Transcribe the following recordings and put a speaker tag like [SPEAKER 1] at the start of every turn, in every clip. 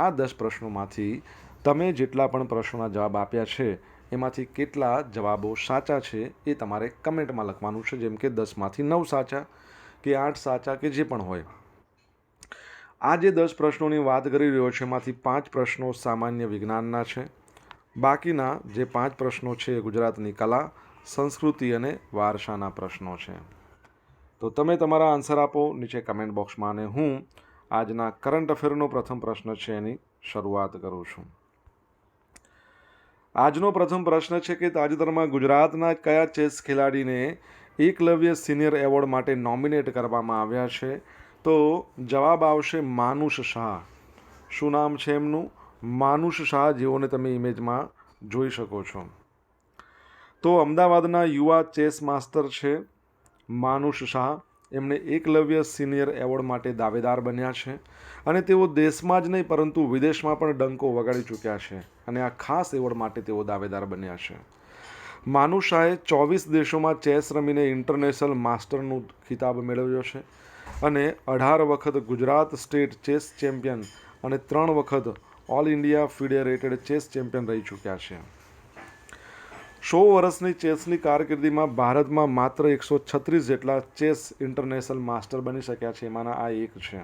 [SPEAKER 1] આ દસ પ્રશ્નોમાંથી તમે જેટલા પણ પ્રશ્નોના જવાબ આપ્યા છે, એમાંથી કેટલા જવાબો સાચા છે એ તમારે કમેન્ટમાં લખવાનું છે, જેમ કે દસમાંથી નવ સાચા કે આઠ સાચા કે જે પણ હોય. આ જે દસ પ્રશ્નોની વાત કરી રહ્યો છે, એમાંથી પાંચ પ્રશ્નો સામાન્ય વિજ્ઞાનના છે. બાકીના જે પાંચ પ્રશ્નો છે એ ગુજરાતની કલા, સંસ્કૃતિ અને વારસાના પ્રશ્નો છે. તો તમે તમારા આન્સર આપો નીચે કમેન્ટ બોક્સમાં અને હું આજના કરંટ અફેરનો પ્રથમ પ્રશ્ન છે એની શરૂઆત કરું છું. આજનો પ્રથમ પ્રશ્ન છે કે તાજેતરમાં ગુજરાતના કયા ચેસ ખેલાડીને એકલવ્ય સિનિયર એવોર્ડ માટે નોમિનેટ કરવામાં આવ્યા છે? તો જવાબ આવશે માનુષ શાહ. શું નામ છે એમનું? માનુષ શાહ જેઓને તમે ઇમેજમાં જોઈ શકો છો. તો અમદાવાદના યુવા ચેસ માસ્ટર છે માનુષ શાહ. એમને એકલવ્ય સિનિયર એવોર્ડ માટે દાવેદાર બન્યા છે અને તેઓ દેશમાં જ નહીં, પરંતુ વિદેશમાં પણ ડંકો વગાડી ચૂક્યા છે અને આ ખાસ એવોર્ડ માટે તેઓ દાવેદાર બન્યા છે. માનુષાએ ચોવીસ દેશોમાં ચેસ રમીને ઇન્ટરનેશનલ માસ્ટરનું ખિતાબ મેળવ્યો છે અને અઢાર વખત ગુજરાત સ્ટેટ ચેસ ચેમ્પિયન અને ત્રણ વખત all India FIDE rated chess champion રહી ચૂક્યા છે. સો વર્ષની ચેસની કારકિર્દીમાં ભારતમાં માત્ર એકસો છત્રીસ જેટલા ચેસ ઇન્ટરનેશનલ માસ્ટર બની શક્યા છે. એમાંના આ એક છે.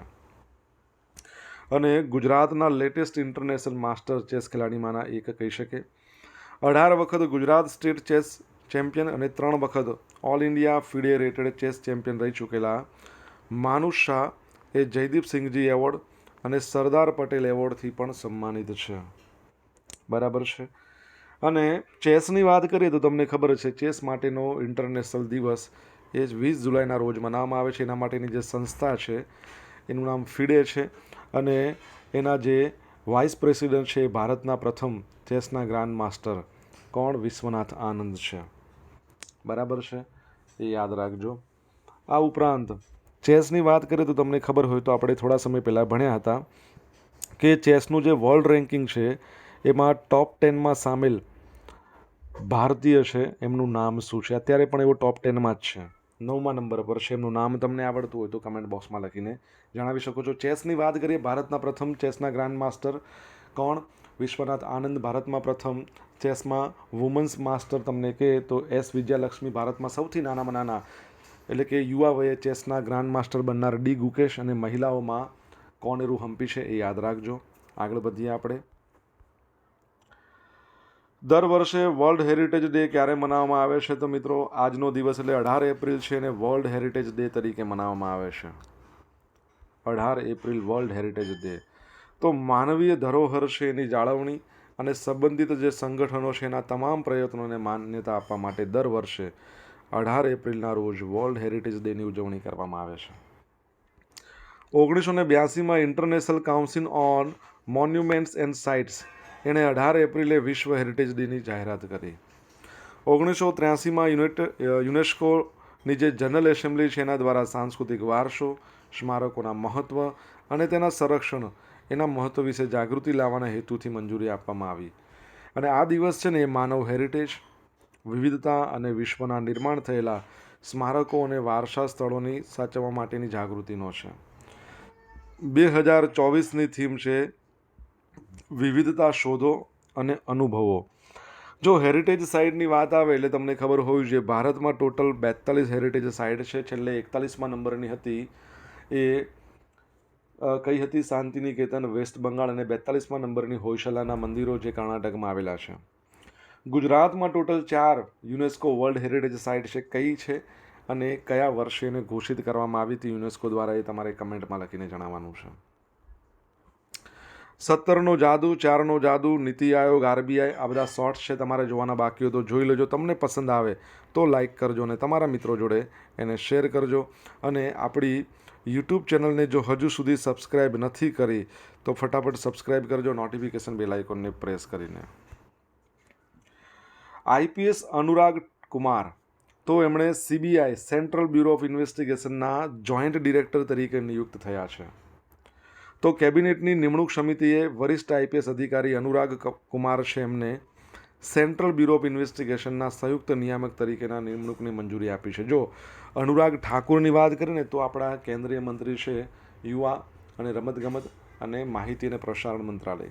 [SPEAKER 1] અને ગુજરાતના લેટેસ્ટ ઇન્ટરનેશનલ માસ્ટર ચેસ ખેલાડીમાંના એક કહી શકે. અઢાર વખત ગુજરાત સ્ટેટ ચેસ ચેમ્પિયન અને ત્રણ વખત all India FIDE rated chess champion રહી ચૂકેલા માનુષ શાહ એ જયદીપ સિંઘજી એવોર્ડ અને સરદાર પટેલ એવોર્ડથી પણ સન્માનિત છે. બરાબર છે? અને ચેસની વાત કરીએ તો તમને ખબર છે, ચેસ માટેનો ઇન્ટરનેશનલ દિવસ એ જ વીસ જુલાઈના રોજ મનાવવામાં આવે છે. એના માટેની જે સંસ્થા છે, એનું નામ ફિડે છે અને એના જે વાઇસ પ્રેસિડેન્ટ છે એ ભારતના પ્રથમ ચેસના ગ્રાન્ડ માસ્ટર કોણ? વિશ્વનાથ આનંદ છે. બરાબર છે? એ યાદ રાખજો. આ ઉપરાંત ચેસની વાત કરીએ તો તમને ખબર હોય તો આપણે થોડા સમય પહેલાં ભણ્યા હતા કે ચેસનું જે વર્લ્ડ રેન્કિંગ છે એમાં ટોપ ટેનમાં સામેલ ભારતીય છે, એમનું નામ શું છે? અત્યારે પણ એવો ટોપ ટેનમાં જ છે. નવમા નંબર પર છે, એમનું નામ તમને આવડતું હોય તો કમેન્ટ બોક્સમાં લખીને જણાવી શકો છો. ચેસની વાત કરીએ, ભારતના પ્રથમ ચેસના ગ્રાન્ડ માસ્ટર કોણ? વિશ્વનાથ આનંદ, ભારતમાં પ્રથમ ચેસમાં વુમન્સ માસ્ટર તમને કહે તો એસ વિજયાલક્ષ્મી, ભારતમાં સૌથી નાનામાં નાના, એટલે કે યુવા વયે ચેસના ગ્રાન્ડ માસ્ટર બનનાર ડી ગુકેશ અને મહિલાઓમાં કોણ કોનેરુ હમ્પી છે એ યાદ રાખજો. આગળ વધીએ આપણે. દર વર્ષે વર્લ્ડ હેરિટેજ ડે ક્યારે મનાવવામાં આવે છે તો મિત્રો, આજનો દિવસ એટલે અઢાર એપ્રિલ છે અને વર્લ્ડ હેરિટેજ ડે તરીકે મનાવવામાં આવે છે. અઢાર એપ્રિલ વર્લ્ડ હેરિટેજ ડે તો માનવીય ધરોહર છે એની જાળવણી અને સંબંધિત જે સંગઠનો છે એના તમામ પ્રયત્નોને માન્યતા આપવા માટે દર વર્ષે અઢાર એપ્રિલના રોજ વર્લ્ડ હેરિટેજ ડેની ઉજવણી કરવામાં આવે છે. ઓગણીસો ને બ્યાસીમાં international council on monuments and sites એણે અઢાર એપ્રિલે વિશ્વ હેરિટેજ ડેની જાહેરાત કરી. ઓગણીસો ત્ર્યાસીમાં યુનેટ યુનેસ્કોની જે જનરલ એસેમ્બલી છે એના દ્વારા સાંસ્કૃતિક વારસો, સ્મારકોના મહત્ત્વ અને તેના સંરક્ષણ, એના મહત્ત્વ વિશે જાગૃતિ લાવવાના હેતુથી મંજૂરી આપવામાં આવી. અને આ દિવસ છે ને એ માનવ હેરિટેજ, વિવિધતા અને વિશ્વના નિર્માણ થયેલા સ્મારકો અને વારસા સ્થળોની સાચવવા માટેની જાગૃતિનો છે. બે હજાર ચોવીસની થીમ છે વિવિધતા શોધો અને અનુભવો. જો હેરિટેજ સાઇટની વાત આવે એટલે તમને ખબર હોવી જોઈએ, ભારતમાં ટોટલ બેતાલીસ હેરિટેજ સાઇટ છે. છેલ્લે એકતાલીસમાં નંબરની હતી. એ કઈ હતી? શાંતિનિકેતન, વેસ્ટ બંગાળ અને બેતાલીસમાં નંબરની હોયશલાના મંદિરો જે કર્ણાટકમાં આવેલા છે. ગુજરાતમાં ટોટલ ચાર યુનેસ્કો વર્લ્ડ હેરિટેજ સાઇટ છે. કઈ છે અને કયા વર્ષે એને ઘોષિત કરવામાં આવી હતી? યુનેસ્કો દ્વારા એ તમારે કમેન્ટમાં લખીને જણાવવાનું છે. સત્તરનો જાદુ, ચારનો જાદુ, નીતિ આયોગ, આરબીઆઈ, આ બધા શોર્ટ્સ છે તમારે જોવાના બાકી તો જોઈ લેજો. તમને પસંદ આવે તો લાઇક કરજો અને તમારા મિત્રો જોડે એને શેર કરજો. અને આપણી યુટ્યુબ ચેનલને જો હજુ સુધી સબસ્ક્રાઈબ નથી કરી, તો ફટાફટ સબસ્ક્રાઈબ કરજો નોટિફિકેશન બેલ આઇકોનને પ્રેસ કરીને. આઈપીએસ અનુરાગ કુમાર, તો એમણે સીબીઆઈ સેન્ટ્રલ બ્યુરો ઓફ ઇન્વેસ્ટિગેશનના જોઈન્ટ ડિરેક્ટર તરીકે નિયુક્ત થયા છે. તો કેબિનેટની નિમણૂક સમિતિએ વરિષ્ઠ આઈપીએસ અધિકારી અનુરાગ કુમાર છે એમને સેન્ટ્રલ બ્યુરો ઓફ ઇન્વેસ્ટિગેશનના સંયુક્ત નિયામક તરીકેના નિમણૂકની મંજૂરી આપી છે. જો અનુરાગ ઠાકુરની વાત કરીએ ને તો આપણા કેન્દ્રીય મંત્રી છે, યુવા અને રમતગમત અને માહિતી અને પ્રસારણ મંત્રાલય.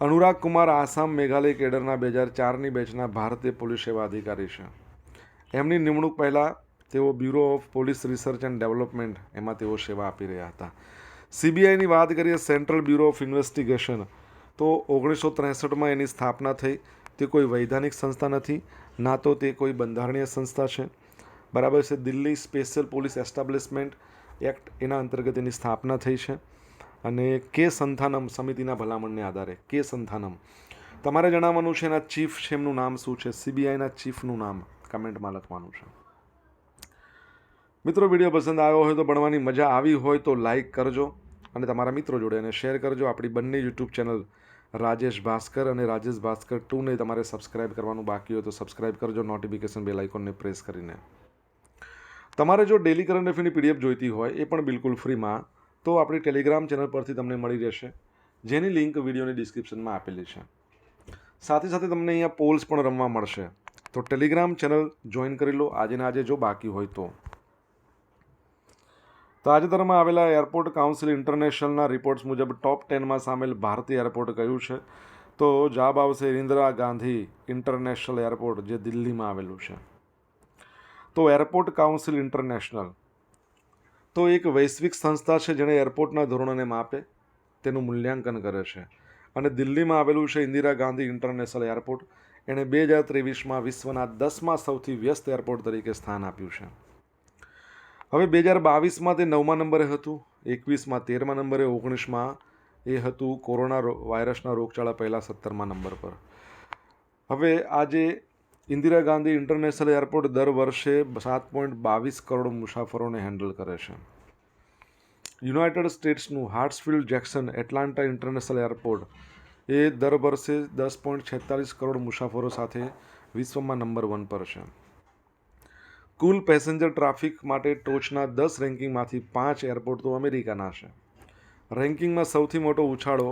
[SPEAKER 1] અનુરાગ કુમાર આસામ મેઘાલય કેડરના બે હજાર ચારની બેચના ભારતીય પોલીસ સેવા અધિકારી છે. એમની નિમણૂક પહેલાં તેઓ bureau of police research and development એમાં તેઓ સેવા આપી રહ્યા હતા. સીબીઆઈની વાત કરીએ સેન્ટ્રલ બ્યુરો ઓફ ઇન્વેસ્ટિગેશન, તો ઓગણીસો ત્રેસઠમાં એની સ્થાપના થઈ. તે કોઈ વૈધાનિક સંસ્થા નથી, ના તો તે કોઈ બંધારણીય સંસ્થા છે. બરાબર છે, Delhi special police establishment act એના અંતર્ગત એની સ્થાપના થઈ છે. અને કે સંથાનમ સમિતિના ભલામણને આધારે, કે સંથાનમ. તમારે જણાવવાનું છે એના ચીફ છે, એમનું નામ શું છે? સીબીઆઈના ચીફનું નામ કમેન્ટમાં લખવાનું છે. મિત્રો, વીડિયો પસંદ આવ્યો હોય તો ભણવાની મજા આવી હોય તો લાઇક કરજો અને તમારા મિત્રો જોડે એને શેર કરજો. આપણી બંને યુટ્યુબ ચેનલ રાજેશ ભાસ્કર અને રાજેશ ભાસ્કર ટુને તમારે સબસ્ક્રાઇબ કરવાનું બાકી હોય તો સબસ્ક્રાઇબ કરજો નોટિફિકેશન બેલ આઇકોનને પ્રેસ કરીને. તમારે જો ડેલી કરંટ અફેરની પીડીએફ જોઈતી હોય, એ પણ બિલકુલ ફ્રીમાં તો આપણી ટેલિગ્રામ ચેનલ પરથી તમને મળી રહેશે. જેની લિંક વિડીયોની ડિસ્ક્રિપ્શનમાં આપેલી છે. સાથે સાથે તમને અહીંયા પોલ્સ પણ રમવા મળશે. તો ટેલિગ્રામ ચેનલ જોઈન કરી લો. આજે ને આજે જો બાકી હોય તો. તાજેતરમાં આવેલા એરપોર્ટ કાઉન્સિલ ઇન્ટરનેશનલના રિપોર્ટ્સ મુજબ ટોપ ટેનમાં સામેલ ભારતીય એરપોર્ટ કયું છે? તો જવાબ આવશે ઇન્દિરા ગાંધી ઇન્ટરનેશનલ એરપોર્ટ, જે દિલ્હીમાં આવેલું છે. તો એરપોર્ટ કાઉન્સિલ ઇન્ટરનેશનલ. તો એક વૈશ્વિક સંસ્થા છે જેણે એરપોર્ટના ધોરણોને માપે, તેનું મૂલ્યાંકન કરે છે. અને દિલ્હીમાં આવેલું છે ઇન્દિરા ગાંધી ઇન્ટરનેશનલ એરપોર્ટ. એણે બે હજાર ત્રેવીસમાં વિશ્વના દસમાં સૌથી વ્યસ્ત એરપોર્ટ તરીકે સ્થાન આપ્યું છે. હવે બે હજાર બાવીસમાં તે નવમા નંબરે હતું, એકવીસમાં તેરમા નંબરે, ઓગણીસમાં એ હતું કોરોના વાયરસના રોગચાળા પહેલાં સત્તરમા નંબર પર. હવે આજે ઇન્દિરા ગાંધી ઇન્ટરનેશનલ એરપોર્ટ દર વર્ષે સાત પોઈન્ટ બાવીસ કરોડ મુસાફરોને હેન્ડલ કરે છે. United સ્ટેટ્સનું Hartsfield Jackson Atlanta international airport એ દર વર્ષે દસ પોઈન્ટ છેતાલીસ કરોડ મુસાફરો સાથે વિશ્વમાં નંબર વન પર છે. કુલ પેસેન્જર ટ્રાફિક માટે ટોચના દસ રેન્કિંગમાંથી પાંચ એરપોર્ટ તો અમેરિકાના છે. રેન્કિંગમાં સૌથી મોટો ઉછાળો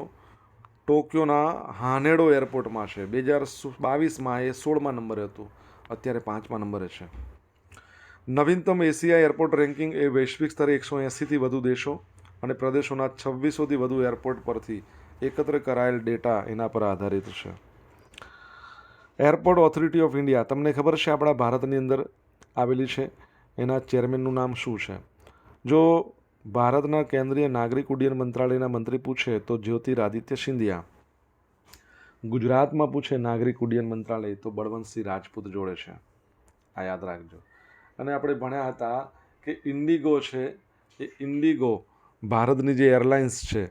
[SPEAKER 1] ટોક્યોના હાનેડો એરપોર્ટમાં છે. બે હજાર બાવીસમાં એ સોળમા નંબરે હતું. અત્યારે પાંચમા નંબરે છે. નવીનતમ એશિયા એરપોર્ટ રેન્કિંગ એ વૈશ્વિક સ્તરે એકસો એંસીથી વધુ દેશો અને પ્રદેશોના છવ્વીસોથી વધુ એરપોર્ટ પરથી એકત્ર કરાયેલ ડેટા એના પર આધારિત છે. એરપોર્ટ ઓથોરિટી ઓફ ઇન્ડિયા, તમને ખબર છે આપણા ભારતની અંદર આવેલી છે. એના ચેરમેનનું નામ શું છે? જો ભારતના કેન્દ્રીય નાગરિક ઉડ્ડયન મંત્રાલયના મંત્રી પૂછે, તો જ્યોતિરાદિત્ય સિંધિયા. ગુજરાતમાં પૂછે નાગરિક ઉડ્ડયન મંત્રાલય, તો બળવંતસિંહ રાજપૂત જોડે છે. આ યાદ રાખજો. અને આપણે ભણ્યા હતા કે ઇન્ડિગો છે, એ ઇન્ડિગો ભારતની જે એરલાઇન્સ છે,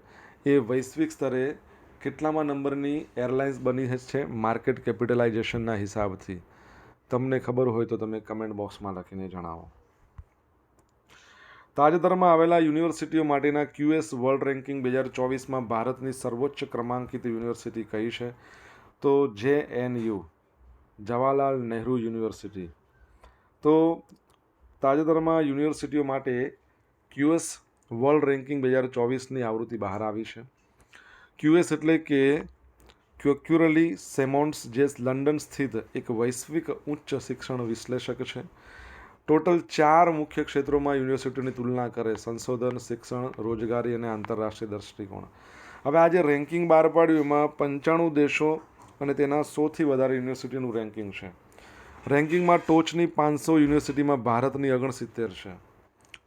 [SPEAKER 1] એ વૈશ્વિક સ્તરે કેટલામાં નંબરની એરલાઇન્સ બની છે માર્કેટ કેપિટલાઇઝેશનના હિસાબથી. તમને ખબર હોય તો તમે કમેન્ટ બોક્સમાં લખીને જણાવો. તાજેતરમાં આવેલા યુનિવર્સિટીઓ માટેના ક્યુએસ વર્લ્ડ રેન્કિંગ બે હજાર ચોવીસમાં ભારતની સર્વોચ્ચ ક્રમાંકિત યુનિવર્સિટી કઈ છે? તો J N U Jawaharlal Nehru university. તો તાજેતરમાં યુનિવર્સિટીઓ માટે ક્યુએસ વર્લ્ડ રેન્કિંગ બે હજાર ચોવીસની આવૃત્તિ બહાર આવી છે. ક્યુએસ એટલે કે ક્યોક્યુરલી સેમોન્સ જે લંડન સ્થિત એક વૈશ્વિક ઉચ્ચ શિક્ષણ વિશ્લેષક છે. ટોટલ ચાર મુખ્ય ક્ષેત્રોમાં યુનિવર્સિટીની તુલના કરે સંશોધન, શિક્ષણ, રોજગારી અને આંતરરાષ્ટ્રીય દૃષ્ટિકોણ હવે આજે રેન્કિંગ બહાર પાડ્યું એમાં પંચાણું દેશો અને તેના સૌથી વધારે યુનિવર્સિટીનું રેન્કિંગ છે. રેન્કિંગમાં ટોચની પાંચસો યુનિવર્સિટીમાં ભારતની ઓગણસિત્તેર છે.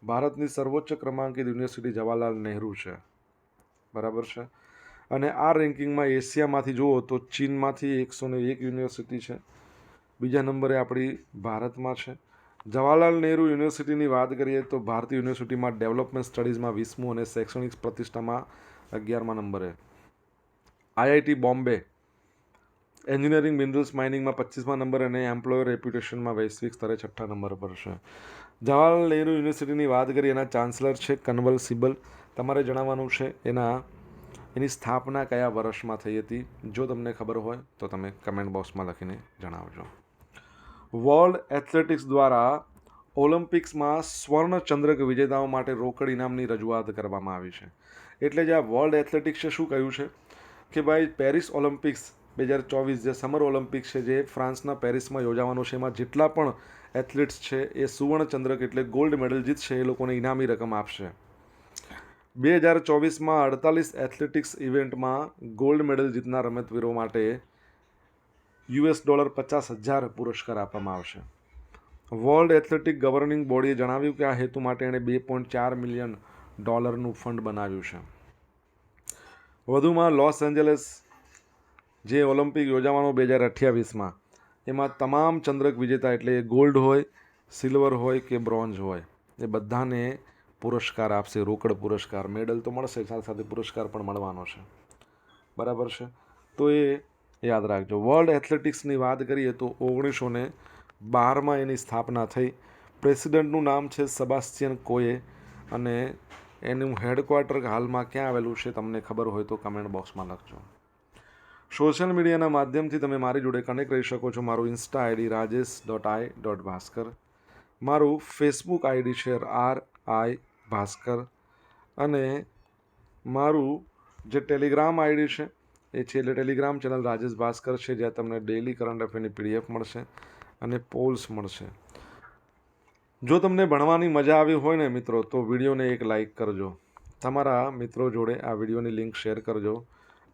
[SPEAKER 1] ભારતની સર્વોચ્ચ ક્રમાંકિત યુનિવર્સિટી જવાહરલાલ નહેરુ છે. બરાબર છે? અને આ રેન્કિંગમાં એશિયામાંથી જુઓ તો ચીનમાંથી એકસો ને એક યુનિવર્સિટી છે. બીજા નંબરે આપણી ભારતમાં છે. જવાહરલાલ નહેરુ યુનિવર્સિટીની વાત કરીએ તો ભારતીય યુનિવર્સિટીમાં ડેવલપમેન્ટ સ્ટડીઝમાં વીસમું અને શૈક્ષણિક પ્રતિષ્ઠામાં અગિયારમા નંબરે. આઈઆઈટી બોમ્બે એન્જિનિયરિંગ મિનરલ્સ માઇનિંગમાં પચીસમા નંબર અને એમ્પ્લોયર રેપ્યુટેશનમાં વૈશ્વિક સ્તરે છઠ્ઠા નંબર પર છે. જવાહરલાલ નહેરુ યુનિવર્સિટીની વાત કરીએ એના ચાન્સલર છે કન્વલ સિબલ. તમારે જણાવવાનું છે એના એની સ્થાપના કયા વર્ષમાં થઈ હતી? જો તમને ખબર હોય, તો તમે કમેન્ટ બોક્સમાં લખીને જણાવજો. વર્લ્ડ એથ્લેટિક્સ દ્વારા ઓલિમ્પિક્સમાં સ્વર્ણ ચંદ્રક વિજેતાઓ માટે રોકડ ઇનામની રજૂઆત કરવામાં આવી છે. એટલે જે આ વર્લ્ડ એથ્લેટિક્સે શું કહ્યું છે? કે ભાઈ, પેરિસ ઓલિમ્પિક્સ બે હજાર ચોવીસ જે સમર ઓલિમ્પિક્સ છે, જે ફ્રાન્સના પેરિસમાં યોજાવાનું છે, એમાં જેટલા પણ એથ્લેટ્સ છે, એ સુવર્ણ ચંદ્રક એટલે ગોલ્ડ મેડલ જીતશે, એ લોકોને ઇનામી રકમ આપશે. બે હજાર ચોવીસમાં અડતાલીસ એથ્લેટિક્સ ઇવેન્ટમાં ગોલ્ડ મેડલ જીતનાર રમતવીરો માટે યુએસ ડોલર પચાસ હજાર પુરસ્કાર આપવામાં આવશે. વર્લ્ડ એથ્લેટિક ગવર્નિંગ બોડીએ જણાવ્યું કે આ હેતુ માટે એણે બે પોઈન્ટ ચાર મિલિયન ડોલરનું ફંડ બનાવ્યું છે. વધુમાં લોસ એન્જલસ, જે ઓલિમ્પિક યોજાવાનો બે હજાર અઠ્યાવીસમાં, એમાં તમામ ચંદ્રક વિજેતા એટલે ગોલ્ડ હોય, સિલ્વર હોય કે બ્રોન્ઝ હોય, એ બધાને પુરસ્કાર આપશે, રોકડ પુરસ્કાર, મેડલ તો મળશે, સાથે સાથે પુરસ્કાર પણ મળવાનો છે. બરાબર છે? તો એ યાદ રાખજો. વર્લ્ડ એથ્લેટિક્સની વાત કરીએ તો ઓગણીસો ને બારમાં એની સ્થાપના થઈ. પ્રેસિડેન્ટનું નામ છે સબાસ્ટિયન કોએ અને એનું હેડક્વાર્ટર હાલમાં ક્યાં આવેલું છે તમને ખબર હોય તો કમેન્ટ બોક્સમાં લખજો. સોશિયલ મીડિયાના માધ્યમથી તમે મારી જોડે કનેક્ટ રહી શકો છો. મારું insta ID Rajesh dot I dot Bhaskar. મારું ફેસબુક આઈડી છે આર આઈ ભાસ્કર અને મારું જે ટેલિગ્રામ આઈડી છે, એ છે એટલે ટેલિગ્રામ ચેનલ રાજેશ ભાસ્કર છે, જ્યાં તમને ડેલી કરંટ અફેરની પીડીએફ મળશે અને પોલ્સ મળશે. જો તમને ભણવાની મજા આવી હોય ને મિત્રો, તો વિડીયોને એક લાઇક કરજો. તમારા મિત્રો જોડે આ વિડીયોની લિંક શેર કરજો.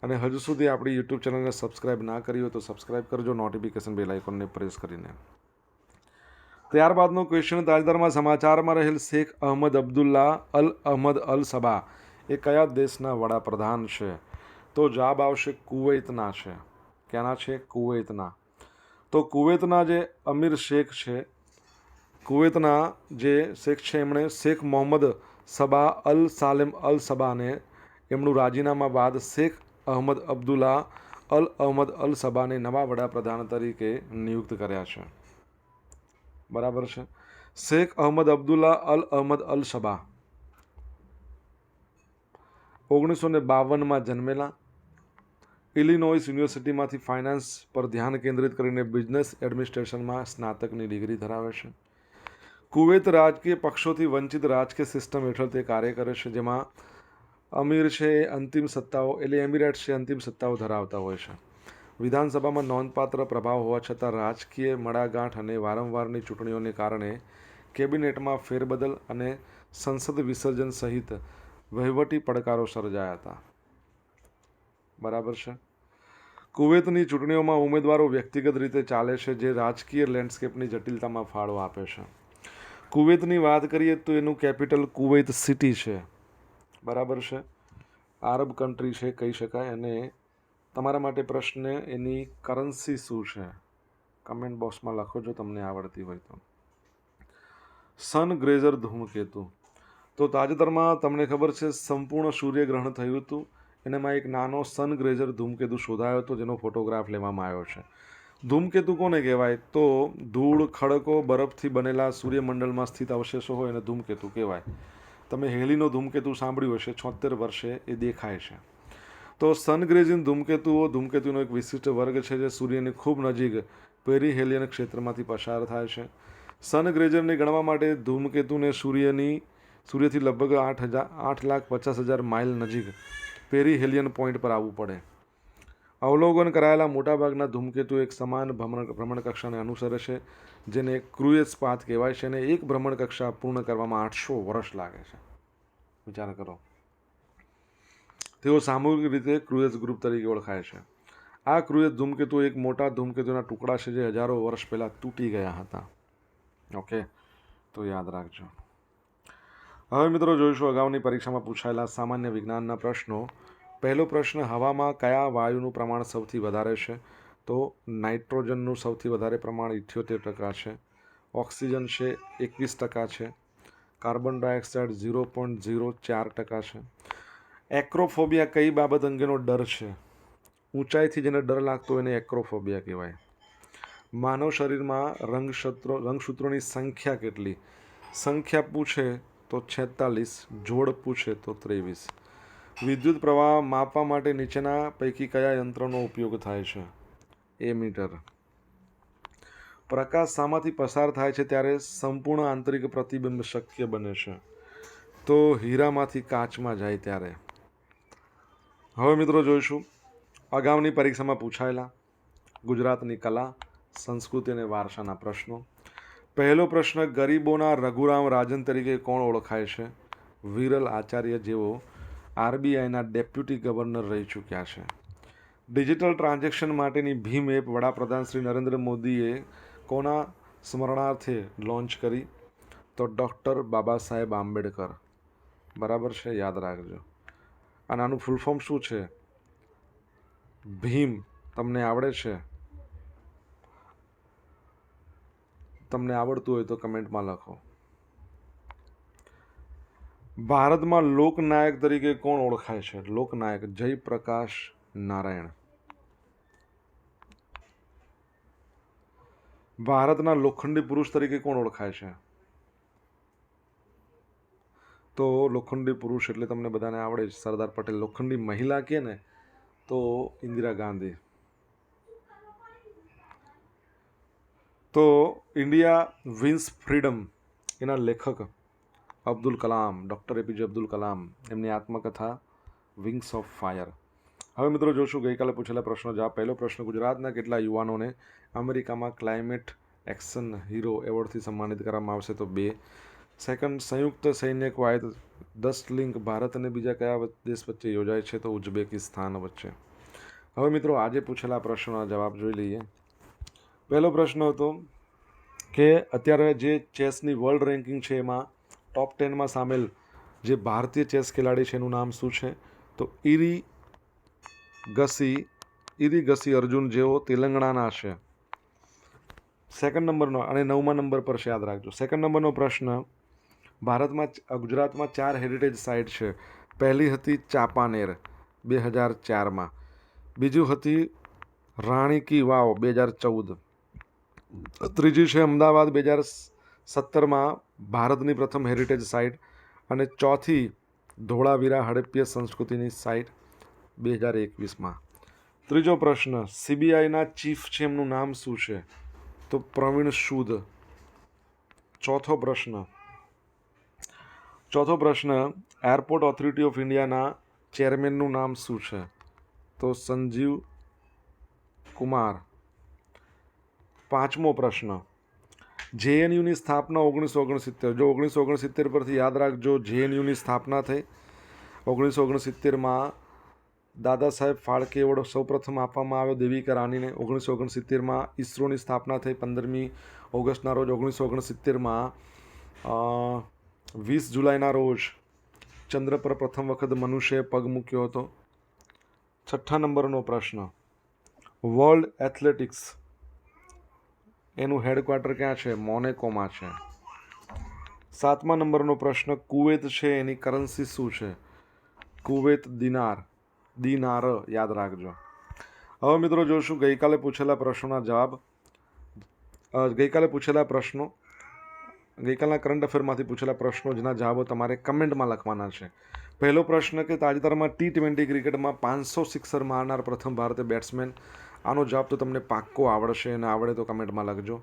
[SPEAKER 1] અને હજુ સુધી આપણી યુટ્યુબ ચેનલને સબસ્ક્રાઇબ ના કરી હોય તો સબસ્ક્રાઇબ કરજો નોટિફિકેશન બેલ આઇકોનને પ્રેસ કરીને. ત્યારબાદનો ક્વેશ્ચન તાજેતરમાં સમાચારમાં રહેલ શેખ અહમદ અબ્દુલ્લા અલ અહમદ અલ સબા એ કયા દેશના વડાપ્રધાન છે? તો જવાબ આવશે કુવૈતના છે. ક્યાંના છે? કુવૈતના. તો કુવૈતના જે અમીર શેખ છે, કુવૈતના જે શેખ છે, એમણે શેખ મોહમ્મદ સબા અલ સાલેમ અલ સબાને એમનું રાજીનામા બાદ શેખ અહમદ અબ્દુલ્લા અલ અહમદ અલ સબાને નવા વડાપ્રધાન તરીકે નિયુક્ત કર્યા છે. બરાબર છે. શેખ અહમદ અબ્દુલ્લા અલ અહમદ અલ શબા ઓગણીસો ને બાવનમાં જન્મેલા. ઇલિનોઇસ યુનિવર્સિટીમાંથી ફાઇનાન્સ પર ધ્યાન કેન્દ્રિત કરીને બિઝનેસ એડમિનિસ્ટ્રેશનમાં સ્નાતકની ડિગ્રી ધરાવે છે. કુવેત રાજકીય પક્ષોથી વંચિત રાજકીય સિસ્ટમ હેઠળ તે કાર્ય કરે છે, જેમાં અમીર છે અંતિમ સત્તાઓ, એટલે એમિરેટ્સ છે અંતિમ સત્તાઓ ધરાવતા હોય છે. વિધાનસભામાં નોંધપાત્ર પ્રભાવ હોવા છતાં રાજકીય મડાગાંઠ અને વારંવારની ચૂંટણીઓને કારણે કેબિનેટમાં ફેરબદલ અને સંસદ વિસર્જન સહિત વહીવટી પડકારો સર્જાયા હતા. બરાબર છે? કુવૈતની ચૂંટણીઓમાં ઉમેદવારો વ્યક્તિગત રીતે ચાલે છે જે રાજકીય લેન્ડસ્કેપની જટિલતામાં ફાળો આપે છે. કુવૈતની વાત કરીએ તો એનું કેપિટલ કુવૈત સિટી છે. બરાબર છે? આરબ કન્ટ્રી છે, કહી શકાય, અને તમારા માટે પ્રશ્ન એની કરન્સી શું છે? કમેન્ટ બોક્સમાં લખો જો તમને આવડતી હોય તો. સન ગ્રેઝર ધૂમકેતુ. તો તાજેતરમાં તમને ખબર છે, સંપૂર્ણ સૂર્યગ્રહણ થયું હતું. એનામાં એક નાનો સન ગ્રેઝર ધૂમકેતુ શોધાયો હતો, જેનો ફોટોગ્રાફ લેવામાં આવ્યો છે. ધૂમકેતુ કોને કહેવાય? તો ધૂળ, ખડકો, બરફથી બનેલા સૂર્યમંડળમાં સ્થિત અવશેષો હોય એને ધૂમકેતુ કહેવાય. તમે હેલીનો ધૂમકેતુ સાંભળ્યું હશે છોતેર વર્ષે એ દેખાય છે. તો સનગ્રેઝિન ધૂમકેતુઓ ધૂમકેતુનો એક વિશિષ્ટ વર્ગ છે જે સૂર્યની ખૂબ નજીક પેરીહેલિયન ક્ષેત્રમાંથી પસાર થાય છે. સનગ્રેઝરને ગણવા માટે ધૂમકેતુને સૂર્યની, સૂર્યથી લગભગ આઠ હજાર આઠ લાખ પચાસ હજાર માઇલ નજીક પેરીહેલિયન પોઈન્ટ પર આવવું પડે. અવલોકન કરાયેલા મોટાભાગના ધૂમકેતુ એક સમાન ભ્રમણ, ભ્રમણકક્ષાને અનુસરે છે, જેને ક્રુએસ પાથ કહેવાય છે અને એક ભ્રમણકક્ષા પૂર્ણ કરવામાં આઠસો વર્ષ લાગે છે. વિચાર કરો. તેઓ સામૂહિક રીતે ક્રુએઝ ગ્રુપ તરીકે ઓળખાય છે. આ ક્રુએઝ ધૂમકેતુ એક મોટા ધૂમકેતુના ટુકડા છે જે હજારો વર્ષ પહેલાં તૂટી ગયા હતા. ઓકે તો યાદ રાખજો. હવે મિત્રો જોઈશું અગાઉની પરીક્ષામાં પૂછાયેલા સામાન્ય વિજ્ઞાનના પ્રશ્નો. પહેલો પ્રશ્ન, હવામાં કયા વાયુનું પ્રમાણ સૌથી વધારે છે? તો નાઇટ્રોજનનું સૌથી વધારે પ્રમાણ ઇઠ્યોતેર ટકા છે. ઓક્સિજન છે એકવીસ ટકા છે. Carbon dioxide zero point zero ચાર ટકા છે. એક્રોફોબિયા કઈ બાબત અંગેનો ડર છે? ઊંચાઈથી જેને ડર લાગતો હોય એને એક્રોફોબિયા કહેવાય. માનવ શરીરમાં રંગસત્રો રંગસૂત્રોની સંખ્યા કેટલી? સંખ્યા પૂછે તો છેતાલીસ, જોડ પૂછે તો ત્રેવીસ. વિદ્યુત પ્રવાહ માપવા માટે નીચેના પૈકી કયા યંત્રનો ઉપયોગ થાય છે? એ મીટર. પ્રકાશ શામાંથી પસાર થાય છે ત્યારે સંપૂર્ણ આંતરિક પ્રતિબિંબ શક્ય બને છે. તો હીરામાંથી કાચમાં જાય ત્યારે. હવે મિત્રો જોઈશું. અગાઉની પરીક્ષામાં પૂછાયેલા, ગુજરાતની કલા, સંસ્કૃતિ અને વારસાના પ્રશ્નો. પહેલો પ્રશ્ન, ગરીબોના રઘુરામ રાજન તરીકે કોણ ઓળખાય છે? વિરલ આચાર્ય જેઓ આરબીઆઈના ડેપ્યુટી ગવર્નર રહી ચૂક્યા છે. ડિજિટલ ટ્રાન્ઝેક્શન માટેની ભીમ એપ વડાપ્રધાન શ્રી નરેન્દ્ર મોદીએ કોના સ્મરણાર્થે લોન્ચ કરી? તો ડૉક્ટર બાબા સાહેબ આંબેડકર. બરાબર છે? યાદ રાખજો. અને આનું ફૂલ ફોર્મ શું છે? ભીમ તમને આવડે છે? તમને આવડતું હોય તો કમેન્ટમાં લખો. ભારતમાં લોકનાયક તરીકે કોણ ઓળખાય છે? લોકનાયક જયપ્રકાશ નારાયણ. ભારતના લોખંડી પુરુષ તરીકે કોણ ઓળખાય છે? તો લોખંડી પુરુષ એટલે તમને બધાને આવડે છે સરદાર પટેલ લોખંડી મહિલા કે ને, તો ઇન્દિરા ગાંધી. તો ઇન્ડિયા વિન્સ ફ્રીડમ, એના લેખક અબ્દુલ કલામ, ડૉક્ટર એપીજે અબ્દુલ કલામ, એમની આત્મકથા વિંગ્સ ઓફ ફાયર. હવે મિત્રો જોશું, ગઈકાલે પૂછેલા પ્રશ્નો જવાબ. પહેલો પ્રશ્ન, ગુજરાતના કેટલા યુવાનોને અમેરિકામાં ક્લાઇમેટ એક્શન હીરો એવોર્ડથી સન્માનિત કરવામાં આવશે? તો બે. સેકન્ડ સંયુક્ત સૈન્ય કવાયત દસ લિંક ભારત અને બીજા કયા દેશ વચ્ચે યોજાય છે તો ઉઝબેકિસ્તાન વચ્ચે. હવે મિત્રો આજે પૂછેલા પ્રશ્નોના જવાબ જોઈ લઈએ. પહેલો પ્રશ્ન હતો કે અત્યારે જે ચેસની વર્લ્ડ રેન્કિંગ છે એમાં ટોપ ટેનમાં સામેલ જે ભારતીય ચેસ ખેલાડી છે એનું નામ શું છે? તો ઇરી ગસી ઇરી ગસી અર્જુન જેઓ તેલંગણાના છે. સેકન્ડ નંબરનો અને નવમા નંબર પર છે, યાદ રાખજો. સેકન્ડ નંબરનો પ્રશ્ન ભારતમાં ગુજરાતમાં ચાર હેરિટેજ સાઇટ છે. પહેલી હતી ચાપાનેર, બે હજાર ચારમાં. બીજું હતી રાણી કી વાવ, બે હજાર ચૌદ. ત્રીજી છે અમદાવાદ, બે હજાર સત્તરમાં ભારતની પ્રથમ હેરિટેજ સાઇટ અને ચોથી ધોળાવીરા હડપ્ય સંસ્કૃતિની સાઇટ બે હજાર એકવીસમાં. ત્રીજો પ્રશ્ન સીબીઆઈના ચીફ છે એમનું નામ શું છે? તો પ્રવીણ સૂદ ચોથો પ્રશ્ન ચોથો પ્રશ્ન, એરપોર્ટ ઓથોરિટી ઓફ ઇન્ડિયાના ચેરમેનનું નામ શું છે? તો સંજીવ કુમાર. પાંચમો પ્રશ્ન, જેએનયુની સ્થાપના ઓગણીસો ઓગણસિત્તેર, જો ઓગણીસો ઓગણસિત્તેર પરથી યાદ રાખજો, જેએનયુની સ્થાપના થઈ. ઓગણીસો ઓગણસિત્તેરમાં દાદા સાહેબ ફાળકે એવોર્ડ સૌપ્રથમ આપવામાં આવ્યો, દેવિકા રાણીને. ઓગણીસો ઓગણસિત્તેરમાં ઇસરોની સ્થાપના થઈ, પંદરમી ઓગસ્ટના રોજ ઓગણીસો ઓગણસિત્તેરમાં વીસ જુલાઈના રોજ ચંદ્ર પર પ્રથમ વખત મનુષ્યએ પગ મૂક્યો હતો. છઠ્ઠા નંબરનો પ્રશ્ન. વર્લ્ડ એથ્લેટિક્સ એનું હેડક્વાર્ટર ક્યાં છે? મોનેકોમાં છે. સાતમા નંબરનો પ્રશ્ન, કુવેત છે એની કરન્સી શું છે? કુવેત દિનાર. દિનાર, યાદ રાખજો. હવે મિત્રો જોશું, ગઈકાલે પૂછેલા પ્રશ્નોના જવાબ. ગઈકાલે પૂછેલા પ્રશ્નો. ગઈકાલના કરંટ અફેરમાંથી પૂછેલા પ્રશ્નો જેના જવાબો તમારે કમેન્ટમાં લખવાના છે. પહેલો પ્રશ્ન કે તાજેતરમાં ટી ટ્વેન્ટી ક્રિકેટમાં પાંચસો સિક્સર મારનાર પ્રથમ ભારતીય બેટ્સમેન આનો જવાબ તો તમને પાક્કો આવડશે અને આવડે તો કમેન્ટમાં લખજો.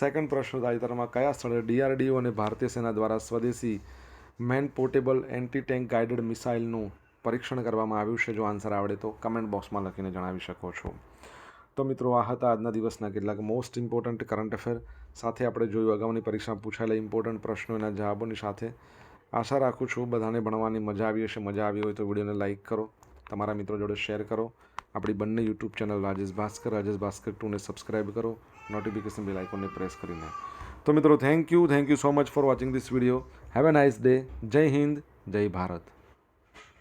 [SPEAKER 1] સેકન્ડ પ્રશ્ન, તાજેતરમાં કયા સ્થળે ડીઆરડીઓ અને ભારતીય સેના દ્વારા સ્વદેશી man portable anti tank guided મિસાઇલનું પરીક્ષણ કરવામાં આવ્યું છે? જો આન્સર આવડે તો કમેન્ટ બોક્સમાં લખીને જણાવી શકો છો. તો મિત્રો, આ હતા આજના દિવસના કેટલાક મોસ્ટ ઇમ્પોર્ટન્ટ કરંટ અફેર સાથે આપણે જોયું, અગાઉની પરીક્ષામાં પૂછાયેલા ઇમ્પોર્ટન્ટ પ્રશ્નો એના જવાબોની સાથે. આશા રાખું છું બધાને ભણવાની મજા આવી હશે. મજા આવી હોય તો વિડીયોને લાઇક કરો. તમારા મિત્રો જોડે શેર કરો. આપણી બંને યુટ્યુબ ચેનલ રાજેશ ભાસ્કર રાજેશ ભાસ્કર ટુને સબસ્ક્રાઇબ કરો. નોટિફિકેશન બેલ આઇકોનને પ્રેસ કરીને તો મિત્રો thank you thank you so much for watching this video have a nice day જય હિન્દ જય ભારત